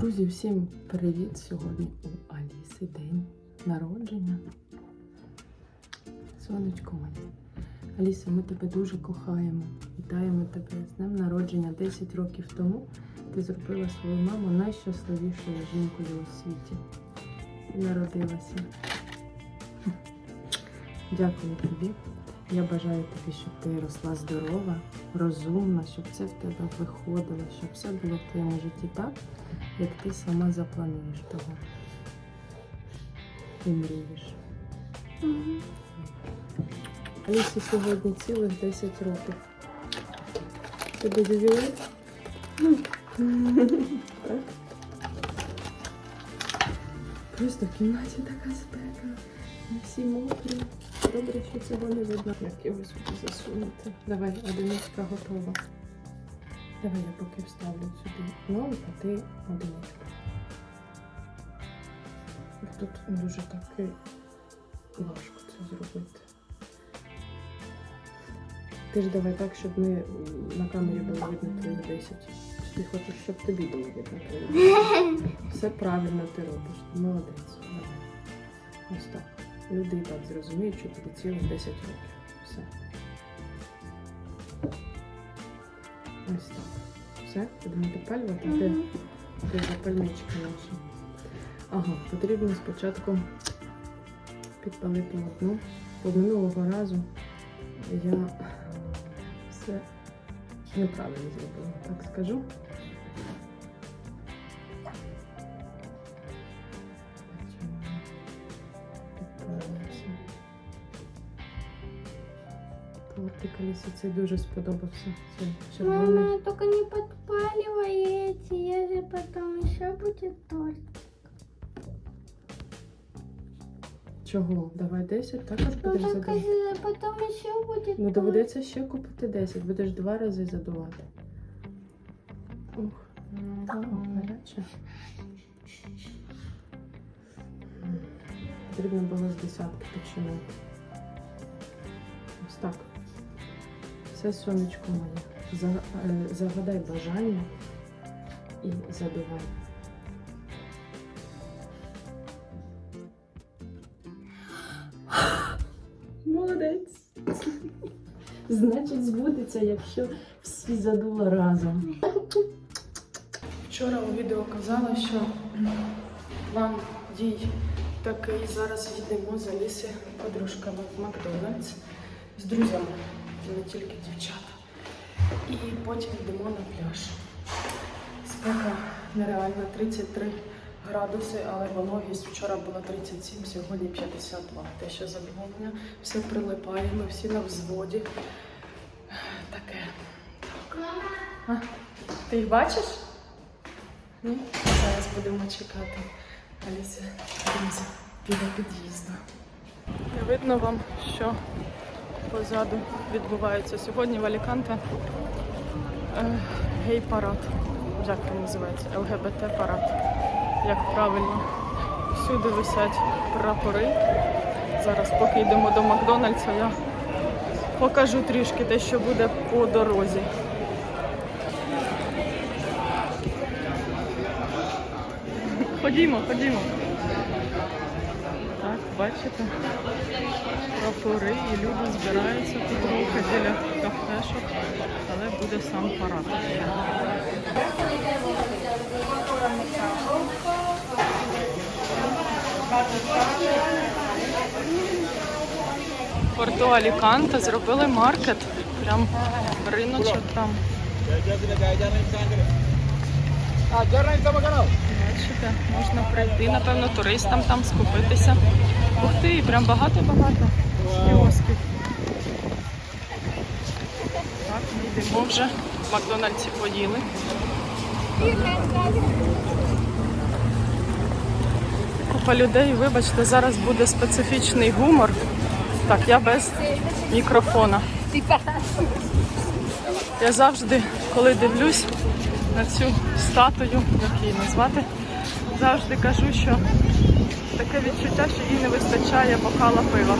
Друзі, всім привіт! Сьогодні у Аліси день народження. Сонечко моє. Аліса, ми тебе дуже кохаємо. Вітаємо тебе з днем народження 10 років тому. Ти зробила свою маму найщасливішою жінкою у світі. І народилася. Дякую тобі. Я бажаю тобі, щоб ти росла здорова, розумна, щоб це в тебе виходило, щоб все було в твоєму житті так, як ти сама заплануєш того. І мрієш. Алісі сьогодні цілих 10 років. Тобі ювілей? Так. Просто в кімнаті така спека. Ми всі мокрі. Добре, що цього не видно. Як його сюди засунути. Давай, одиничка готова. Давай я поки вставлю сюди нолик, а ти одиничку. Тут дуже таки важко це зробити. Ти ж давай так, щоб ми на камері було видно твої 10. Чи ти хочеш, щоб тобі було видно твої 10? Все правильно ти робиш. Молодець. Давай. Ось так. Люди і так зрозуміють, що тобі цілих 10 років. Все. Ось так. Все, будемо підпалювати. Де, де запальничка наша? Ага, потрібно спочатку підпалити одну. Бо минулого разу я все неправильно зробила, так скажу. Алісі цей дуже сподобався. Це червоний. Мама, только не подпаливайте, я же потом еще будет торт. Чого? Давай 10, також Ну будеш так задавати. э, потом еще Ну доведеться ще купити 10, будеш два рази задувати. Ух, гаряче. Потрібно було з десятки починати. Ось так. Все сонечко моє. Е, Загадай бажання і задувай. Молодець. Значить, збудеться, якщо всі задула разом. Вчора у відео казала, що план дій такий. Зараз їдемо за ліси подружками в Макдональдс з друзями, не тільки дівчата. І потім йдемо на пляж. Спека нереальна 33 градуси, але вологість вчора була 37, сьогодні 52. Те, що задоволення, все прилипає, ми всі на взводі. Таке. А, ти їх бачиш? Ні? Зараз будемо чекати. Аліся, біля під'їзду. Видно вам, що позаду відбувається сьогодні в Аліканте е, гей-парад. Як він називається? ЛГБТ-парад. Як правильно. Всюди висять прапори. Зараз, поки йдемо до Макдональдса, я покажу трішки те, що буде по дорозі. Ходімо, ходімо. Бачите, прапори і люди збираються тут трохи біля кафешок, але буде сам парад. Порту Аліканте зробили маркет, прям риночок там. Бачите, можна прийти, напевно, туристам там скупитися. Ух ти, прям багато-багато кіосків. Так, ми йдемо вже. В Макдональдсі поїли. Купа людей, вибачте, зараз буде специфічний гумор. Так, я без мікрофона. Я завжди, коли дивлюсь на цю статую, як її назвати, завжди кажу, що таке відчуття, що їй не вистачає бокала пива.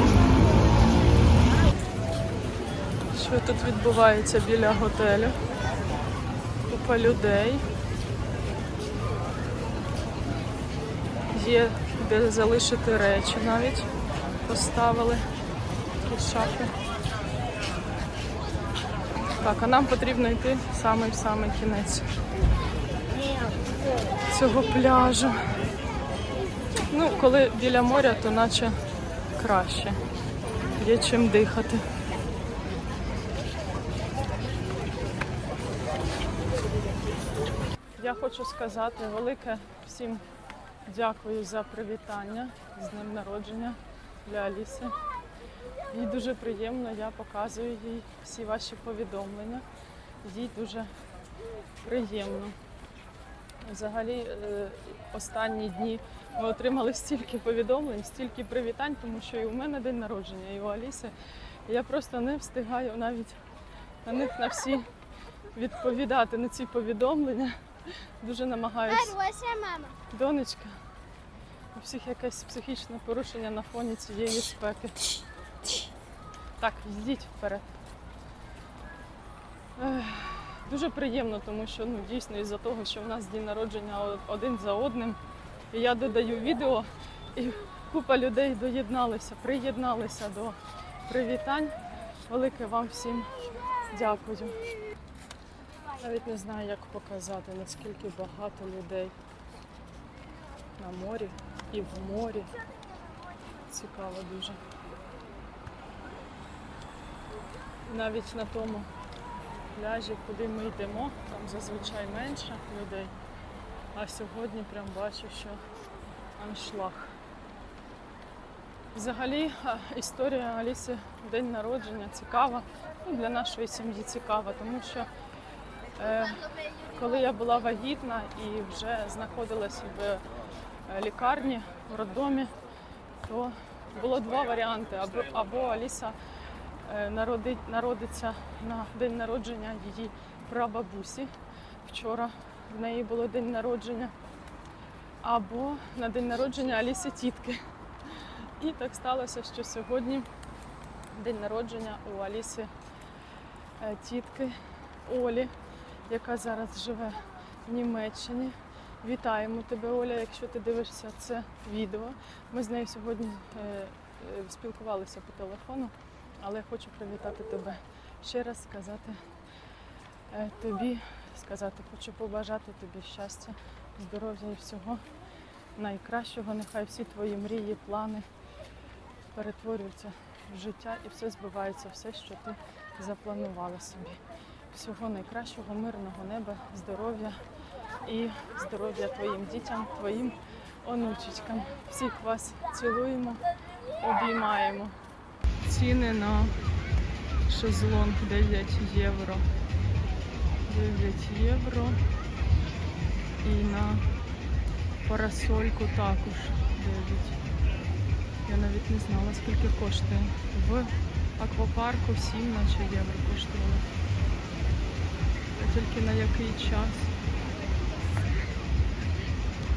Що тут відбувається біля готелю? Купа людей. є де залишити речі навіть. Поставили такі шафи. Так, а нам потрібно йти в самий самий кінець цього пляжу. Ну, коли біля моря, то наче краще. Є чим дихати. Я хочу сказати велике всім дякую за привітання з днем народження для Аліси. Їй дуже приємно, я показую їй всі ваші повідомлення. Їй дуже приємно. Взагалі, е, останні дні ми отримали стільки повідомлень, стільки привітань, тому що і у мене день народження, і у Аліси. Я просто не встигаю навіть на них на всі відповідати на ці повідомлення. Дуже намагаюся. Мама. Донечка, у всіх якесь психічне порушення на фоні цієї спеки. Так, йдіть вперед. Ех, Дуже приємно, тому що ну, дійсно із-за того, що в нас день народження один за одним. І я додаю відео, і купа людей доєдналися, приєдналися до привітань. Велике вам всім дякую. Навіть не знаю, як показати, наскільки багато людей на морі і в морі. Цікаво дуже. Навіть на тому пляжі, куди ми йдемо, там зазвичай менше людей. А сьогодні прям бачу, що аншлаг. Взагалі історія Аліси день народження цікава. Ну, для нашої сім'ї цікава, тому що е, коли я була вагітна і вже знаходилася в е, лікарні, в роддомі, то було два варіанти. Або, або Аліса е, народить, народиться на день народження її прабабусі. Вчора в неї було день народження. Або на день народження Аліси тітки. І так сталося, що сьогодні день народження у Аліси е, тітки Олі, яка зараз живе в Німеччині. Вітаємо тебе, Оля, якщо ти дивишся це відео. Ми з нею сьогодні е, е, спілкувалися по телефону, але хочу привітати тебе ще раз сказати тобі, сказати, хочу побажати тобі щастя, здоров'я і всього найкращого. Нехай всі твої мрії, плани перетворюються в життя і все збувається, все, що ти запланувала собі. Всього найкращого, мирного неба, здоров'я і здоров'я твоїм дітям, твоїм онучечкам. Всіх вас цілуємо, обіймаємо. Ціни на шезлонг 9 євро. 9 євро. І на парасольку також 9. Я навіть не знала, скільки коштує. В аквапарку 7 наче євро коштувало. Тільки на який час?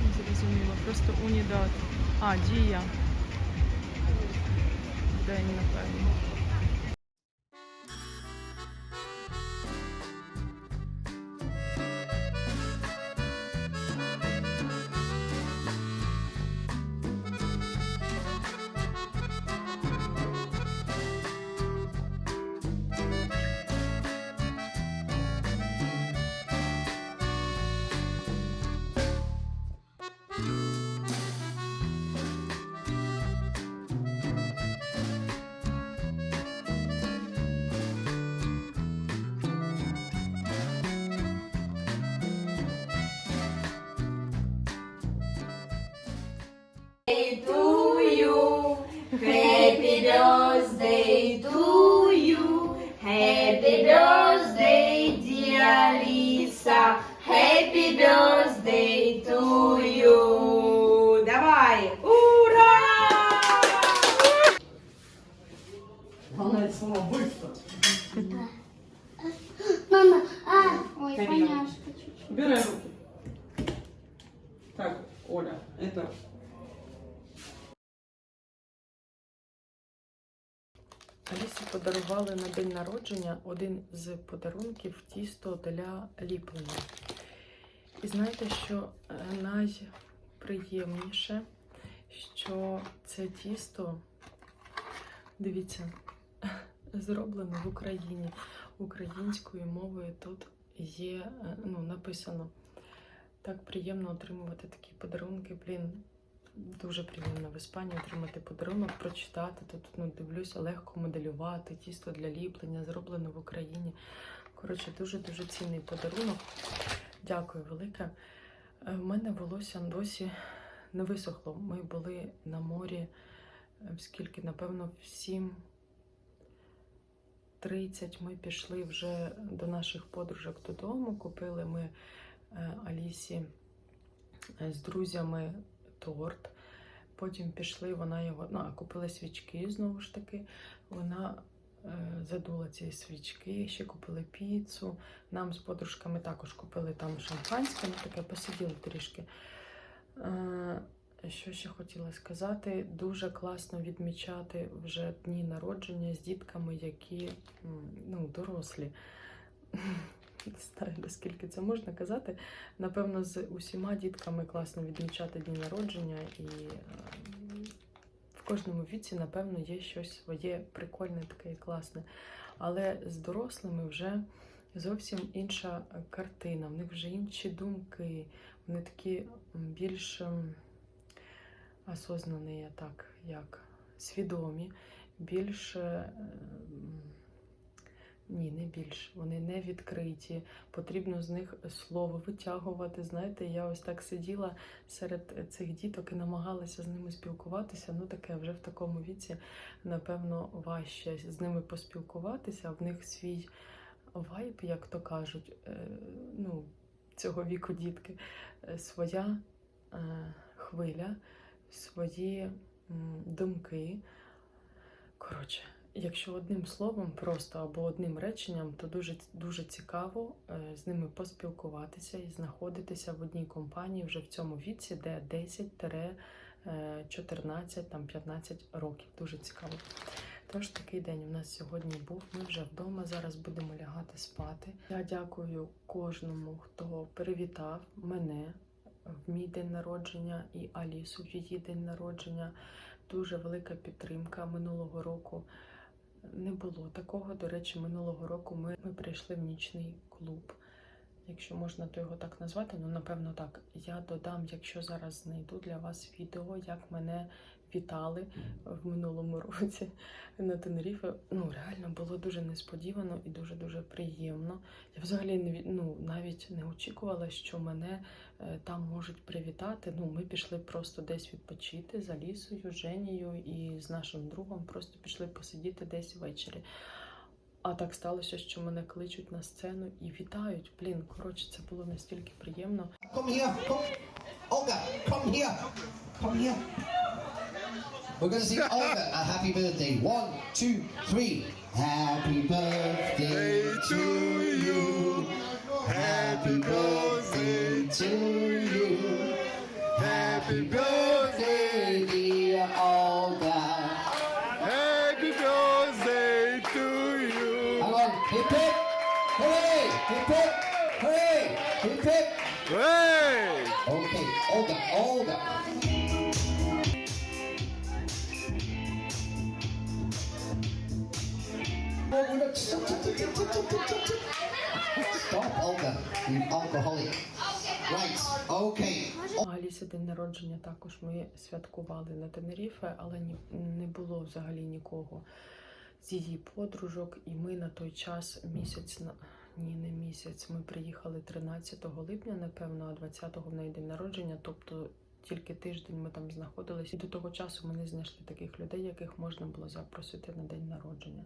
Не зрозуміло. Просто унідат. А, дія. День, напевно. Алісі подарували на день народження один з подарунків тісто для ліплення. І знаєте, що е, найприємніше що це тісто, дивіться, зроблено в Україні українською мовою. Тут є е, ну, написано. Так приємно отримувати такі подарунки. Блін, дуже приємно в Іспанії отримати подарунок, прочитати. Тут ну, дивлюся, легко моделювати, тісто для ліплення, зроблено в Україні. Коротше, дуже-дуже цінний подарунок. Дякую велике. Е, В мене волосся досі не висохло. Ми були на морі, е, скільки, напевно, в 7.30 ми пішли вже до наших подружок додому. Купили ми е, Алісі е, з друзями торт. Потім пішли, вона його ну, купила свічки знову ж таки. Вона е, задула ці свічки, ще купили піцу. Нам з подружками також купили там шампанське, ну таке посиділи трішки. Е, що ще хотіла сказати? Дуже класно відмічати вже дні народження з дітками, які ну, дорослі. Не знаю, наскільки це можна казати. Напевно, з усіма дітками класно відмічати дні народження, і е, в кожному віці, напевно, є щось своє прикольне, таке і класне. Але з дорослими вже зовсім інша е, картина, в них вже інші думки, вони такі більш ем, осознані, так, як свідомі, більш. Ні, не більш. Вони не відкриті. Потрібно з них слово витягувати. Знаєте, я ось так сиділа серед цих діток і намагалася з ними спілкуватися. Ну, таке вже в такому віці, напевно, важче з ними поспілкуватися. В них свій вайб, як то кажуть, е, ну, цього віку дітки, е, своя е, хвиля, свої думки. Коротше, якщо одним словом просто або одним реченням, то дуже, дуже цікаво е, з ними поспілкуватися і знаходитися в одній компанії вже в цьому віці, де 10-14, там 15 років. Дуже цікаво. Тож такий день у нас сьогодні був. Ми вже вдома. Зараз будемо лягати спати. Я дякую кожному, хто привітав мене в мій день народження і Алісу в її день народження. Дуже велика підтримка минулого року. Не було такого. До речі, минулого року ми, ми прийшли в нічний клуб. Якщо можна то його так назвати, ну напевно так. Я додам, якщо зараз знайду для вас відео, як мене вітали в минулому році на Тенеріфе. Ну реально було дуже несподівано і дуже дуже приємно. Я взагалі не ну, навіть не очікувала, що мене е, там можуть привітати. Ну, ми пішли просто десь відпочити за лісою, Женією і з нашим другом. Просто пішли посидіти десь ввечері. А так сталося, що мене кличуть на сцену і вітають. Блін, коротше, це було настільки приємно. Come here. Come. Olga, come here. Come here. We're going to sing Olga a happy birthday. One, two, three. Happy birthday to you. Happy birthday you. Right, okay. Алісі день народження також ми святкували на Тенеріфе, але ні, не було взагалі нікого з її подружок. І ми на той час місяць на ні, не місяць. Ми приїхали 13 липня, напевно, а 20-го в неї день народження. Тобто тільки тиждень ми там знаходились. І до того часу ми не знайшли таких людей, яких можна було запросити на день народження.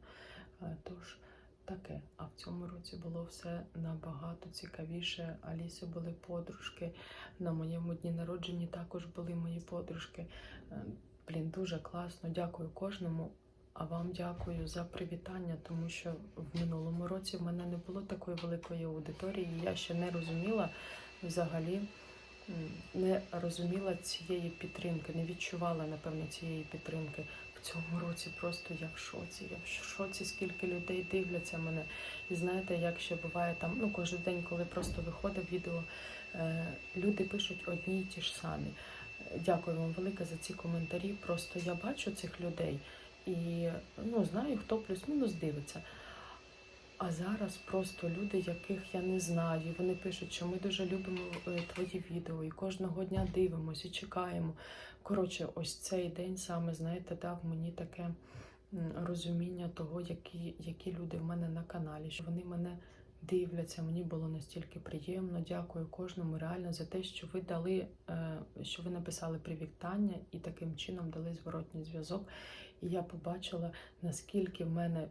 Е, Тож таке. А в цьому році було все набагато цікавіше. Алісі були подружки. На моєму дні народження також були мої подружки. Е, Блін, дуже класно. Дякую кожному. А вам дякую за привітання, тому що в минулому році в мене не було такої великої аудиторії. Я ще не розуміла взагалі, не розуміла цієї підтримки, не відчувала, напевно, цієї підтримки. Цьому році просто я в шоці. Я в шоці, скільки людей дивляться мене. І знаєте, як ще буває там, ну кожен день, коли просто виходить відео, е, люди пишуть одні й ті ж самі. Дякую вам велике за ці коментарі. Просто я бачу цих людей і ну, знаю, хто плюс-мінус дивиться. А зараз просто люди, яких я не знаю, вони пишуть, що ми дуже любимо е, твої відео і кожного дня дивимося чекаємо. Коротше, ось цей день саме, знаєте, дав мені таке розуміння того, які, які люди в мене на каналі, що вони мене дивляться. Мені було настільки приємно. Дякую кожному реально за те, що ви дали, е, що ви написали привітання і таким чином дали зворотній зв'язок. І я побачила, наскільки в мене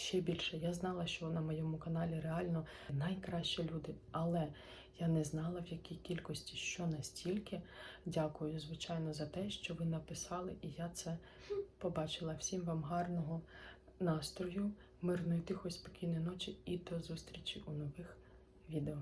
ще більше. Я знала, що на моєму каналі реально найкращі люди, але я не знала в якій кількості, що настільки. Дякую, звичайно, за те, що ви написали, і я це побачила. Всім вам гарного настрою, мирної, тихої, спокійної ночі і до зустрічі у нових відео.